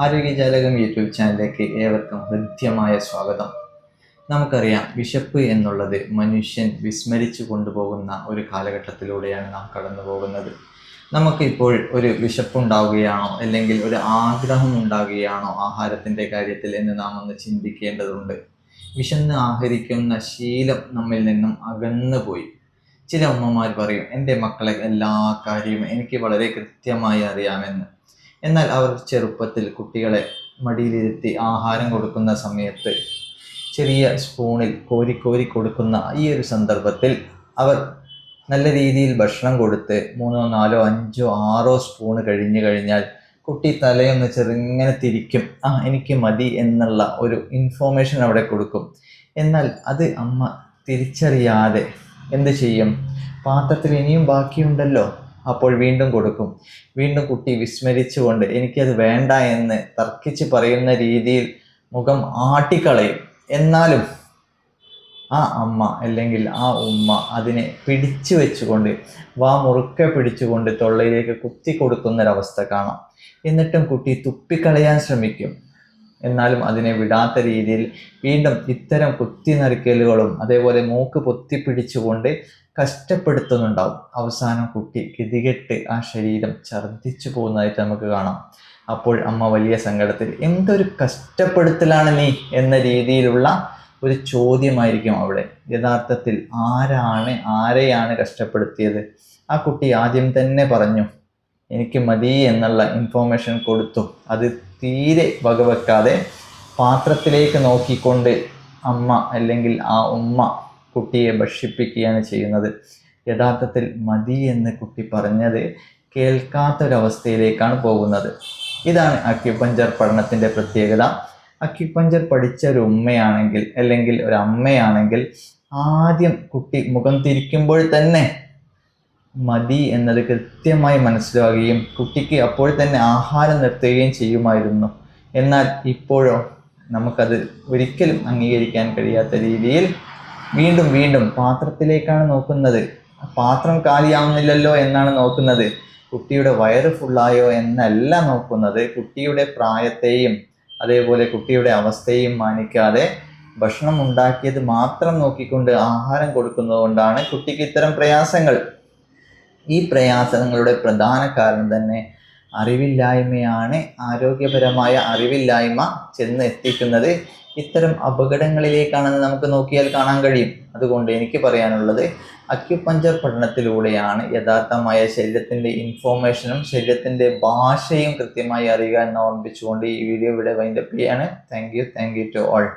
ആരോഗ്യജാലകം YouTube ചാനലിലേക്ക് ഏവർക്കും ഹൃദ്യമായ സ്വാഗതം. നമുക്കറിയാം വിശപ്പ് എന്നുള്ളത് മനുഷ്യൻ വിസ്മരിച്ചു കൊണ്ടുപോകുന്ന ഒരു കാലഘട്ടത്തിലൂടെയാണ് നാം കടന്നു പോകുന്നത് നമുക്കിപ്പോൾ ഒരു വിശപ്പുണ്ടാവുകയാണോ? അല്ലെങ്കിൽ ഒരു ആഗ്രഹം ഉണ്ടാകുകയാണോ ആഹാരത്തിന്റെ കാര്യത്തിൽ എന്ന് നാം ഒന്ന് ചിന്തിക്കേണ്ടതുണ്ട്. വിശന്ന് ആഹരിക്കുന്ന ശീലം നമ്മിൽ നിന്നും അകന്നു പോയി ചില അമ്മമാർ പറയും എന്റെ മക്കളെ എല്ലാ കാര്യവും എനിക്ക് വളരെ കൃത്യമായി അറിയാമെന്ന്. എന്നാൽ അവർ ചെറുപ്പത്തിൽ കുട്ടികളെ മടിയിലിരുത്തി ആഹാരം കൊടുക്കുന്ന സമയത്ത് ചെറിയ സ്പൂണിൽ കോരി കോരി കൊടുക്കുന്ന ഈ ഒരു സന്ദർഭത്തിൽ അവർ നല്ല രീതിയിൽ ഭക്ഷണം കൊടുത്ത് മൂന്നോ നാലോ അഞ്ചോ ആറോ സ്പൂണ് കഴിഞ്ഞു കഴിഞ്ഞാൽ കുട്ടി തലയൊന്ന് ചെറുങ്ങനെ തിരിക്കും. ആ എനിക്ക് മതി എന്നുള്ള ഒരു ഇൻഫോർമേഷൻ അവിടെ കൊടുക്കും. എന്നാൽ അത് അമ്മ തിരിച്ചറിയാതെ എന്ത് ചെയ്യും? പാത്രത്തിൽ ഇനിയും ബാക്കിയുണ്ടല്ലോ. അപ്പോൾ വീണ്ടും കൊടുക്കും. വീണ്ടും കുട്ടി വിസ്മരിച്ചുകൊണ്ട് എനിക്കത് വേണ്ട എന്ന് തർക്കിച്ച് പറയുന്ന രീതിയിൽ മുഖം ആട്ടിക്കളയും. എന്നാലും ആ അമ്മ അല്ലെങ്കിൽ ആ ഉമ്മ അതിനെ പിടിച്ചു വെച്ചുകൊണ്ട് വാ മുറുക്കെ പിടിച്ചുകൊണ്ട് തൊള്ളയിലേക്ക് കുത്തി കൊടുക്കുന്നൊരവസ്ഥ കാണാം. എന്നിട്ടും കുട്ടി തുപ്പിക്കളയാൻ ശ്രമിക്കും. എന്നാലും അതിനെ വിടാത്ത രീതിയിൽ വീണ്ടും ഇത്തരം കുത്തി നറുക്കലുകളും അതേപോലെ മൂക്ക് പൊത്തിപ്പിടിച്ചുകൊണ്ട് കഷ്ടപ്പെടുത്തുന്നുണ്ടാവും. അവസാനം കുട്ടി ഗതികെട്ട് ആ ശരീരം ഛർദ്ദിച്ചു പോകുന്നതായിട്ട് നമുക്ക് കാണാം. അപ്പോൾ അമ്മ വലിയ സങ്കടത്തിൽ എന്തൊരു കഷ്ടപ്പെടുത്തലാണ് നീ? എന്ന രീതിയിലുള്ള ഒരു ചോദ്യമായിരിക്കും അവിടെ. യഥാർത്ഥത്തിൽ ആരാണ് ആരെയാണ് കഷ്ടപ്പെടുത്തിയത്? ആ കുട്ടി ആദ്യം തന്നെ പറഞ്ഞു എനിക്ക് മതി എന്നുള്ള ഇൻഫോർമേഷൻ കൊടുത്തു അത് തീരെ വകവെക്കാതെ പാത്രത്തിലേക്ക് നോക്കിക്കൊണ്ട് അമ്മ അല്ലെങ്കിൽ ആ ഉമ്മ കുട്ടിയെ ഭക്ഷിപ്പിക്കുകയാണ് ചെയ്യുന്നത്. യഥാർത്ഥത്തിൽ മതി എന്ന് കുട്ടി പറഞ്ഞത് കേൾക്കാത്തൊരവസ്ഥയിലേക്കാണ് പോകുന്നത്. ഇതാണ് അക്യുപഞ്ചർ പഠനത്തിന്റെ പ്രത്യേകത. അക്യുപഞ്ചർ പഠിച്ച ഒരു ഉമ്മയാണെങ്കിൽ അല്ലെങ്കിൽ ഒരു അമ്മയാണെങ്കിൽ ആദ്യം കുട്ടി മുഖം തിരിക്കുമ്പോൾ തന്നെ മതി എന്നത് കൃത്യമായി മനസ്സിലാവുകയും കുട്ടിക്ക് അപ്പോൾ തന്നെ ആഹാരം നിർത്തുകയും ചെയ്യുമായിരുന്നു. എന്നാൽ ഇപ്പോഴോ നമുക്കത് ഒരിക്കലും അംഗീകരിക്കാൻ കഴിയാത്ത രീതിയിൽ വീണ്ടും വീണ്ടും പാത്രത്തിലേക്കാണ് നോക്കുന്നത്. പാത്രം കാലിയാവുന്നില്ലല്ലോ എന്നാണ് നോക്കുന്നത്. കുട്ടിയുടെ വയറ് ഫുള്ളായോ എന്നല്ല നോക്കുന്നത്. കുട്ടിയുടെ പ്രായത്തെയും അതേപോലെ കുട്ടിയുടെ അവസ്ഥയും മാനിക്കാതെ ഭക്ഷണം ഉണ്ടാക്കിയത് മാത്രം നോക്കിക്കൊണ്ട് ആഹാരം കൊടുക്കുന്നതുകൊണ്ടാണ് കുട്ടിക്ക് ഇത്തരം പ്രയാസങ്ങൾ. ഈ പ്രയാസങ്ങളുടെ പ്രധാന കാരണം തന്നെ അറിവില്ലായ്മയാണ്. ആരോഗ്യപരമായ അറിവില്ലായ്മ ചെന്ന് എത്തിക്കുന്നത് ഇത്തരം അപകടങ്ങളിലേക്കാണെന്ന് നമുക്ക് നോക്കിയാൽ കാണാൻ കഴിയും. അതുകൊണ്ട് എനിക്ക് പറയാനുള്ളത് അക്യുപഞ്ചർ പഠനത്തിലൂടെയാണ് യഥാർത്ഥമായ ശരീരത്തിന്റെ ഇൻഫോർമേഷനും ശരീരത്തിന്റെ ഭാഷയും കൃത്യമായി അറിയുക എന്ന് ഓർമ്മിപ്പിച്ചുകൊണ്ട് ഈ വീഡിയോ ഇവിടെ വൈൻഡപ്പ് ചെയ്യാണ്. Thank you thank you to all